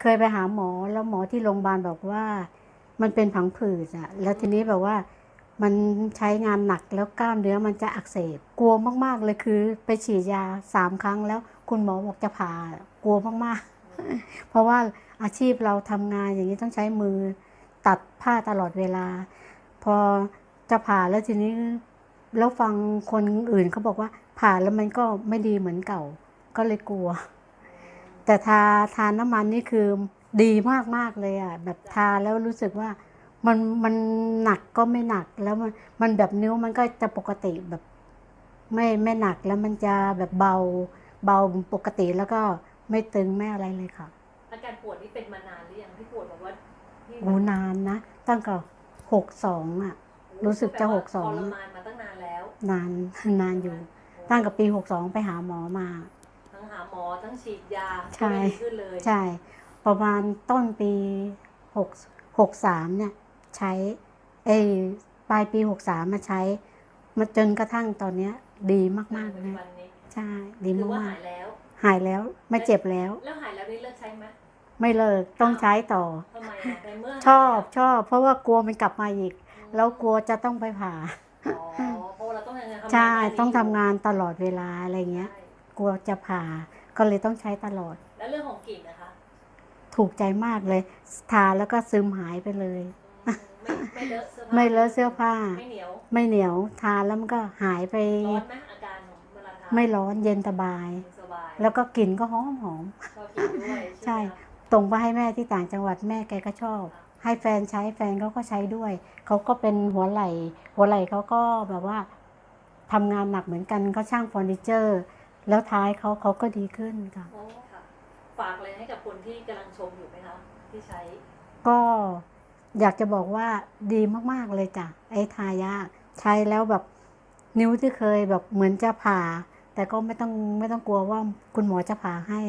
เคยไปหาหมอแล้วหมอที่โรงพยาบาลบอกว่า มันเป็นผังผืดอะแล้วทีนี้แบบว่ามันใช้งานหนักแล้วกล้ามเนื้อมันจะอักเสบกลัวมากๆเลยคือไปฉีดยาสามครั้งแล้วคุณหมอบอกจะผ่ากลัวมากๆ เพราะว่าอาชีพเราทำงานอย่างนี้ต้องใช้มือตัดผ้าตลอดเวลา พอจะผ่าแล้วทีนี้แล้วฟังคนอื่นเขาบอกว่าผ่าแล้วมันก็ไม่ดีเหมือนเก่า ก็เลยกลัว แต่ทาทาน้ำมันนี่คือดีมากมากๆเลยอะแบบทาแล้วรู้สึกว่ามันมันหนักก็ไม่หนักแล้วมันมันแบบนิ้วมันก็จะปกติแบบไม่ไม่หนักแล้วมันจะแบบเบาเบาปกติแล้วก็ไม่ตึงไม่อะไรเลยค่ะอาการปวดนี่เป็นมานานหรือยังที่ปวดแบบว่าที่โอ้นานนะ ตั้งแต่หกสองอะ รู้สึกจะแปลว่าหกสองทรมานมาตั้งนานแล้ว นานนานอยู่ ตั้งแต่ปีหกสองไปหาหมอมาทั้ง หาหมอทั้งฉีดยาใช่ ก็ไม่ดีขึ้นเลยใช่ ประมาณต้นปีหกหกสามเนี่ย ใช้เอยปลายปีหกสามมาใช้ มาจนกระทั่งตอนเนี้ย ดีมากๆปัจเลจุยบันนี้ใช่ดีคือว่าากมหายแล้ว ๆหายแล้วไม่เจ็บแล้ว แล้วหายแล้วนี่เลิกใช้ไหมไม่เลิกต้องใช้ต่อ ทำไมอะในเมื่อชอบชอบ เพราะว่ากลัวมันกลับมาอีก แล้วกลัวจะต้องไปผ่า อ๋อเพราะว่าเราต้องยังไงทำงานใช่ด้านนี้ต้องทำงานตลอดเวลาอะไรเงี้ยใช่กลัวจะผ่า ก็เลยต้องใช้ตลอด แล้วเรื่องของกลิ่นนะคะ ถูกใจมากเลย ทาแล้วก็ซึมหายไปเลยอืมไม่ไม่เลอะเสื้อผ้าไม่เลอะเสื้อผ้า ไม่เหนียว ไม่เหนียว ทาแล้วมันก็หายไป ร้อนไหมอาการของเวลาทานไม่ร้อนเย็นสบาย สบายแล้วก็กลิ่นก็หอมหอมก็กินด้วยใช่ ไหมคะตรงไปให้แม่ที่ต่างจังหวัดแม่แกก็ชอบ ให้แฟนใช้แฟนเขาก็ใช้ด้วย เขาก็เป็นหัวไหล่ หัวไหล่เขาก็แบบว่าทำงานหนักเหมือนกันเขาช่างเฟอร์นิเจอร์ แล้วท้ายเขาเขาก็ดีขึ้นค่ะ โอ้ค่ะ ฝากอะไรให้กับคนที่กำลังชมอยู่ไหมคะ ที่ใช้ ก็อยากจะบอกว่าดีมากๆเลยจ้ะไอ้ทายาใช้แล้วแบบนิ้วที่เคยแบบเหมือนจะผ่า แต่ก็ไม่ต้องไม่ต้องกลัวว่าคุณหมอจะผ่าให้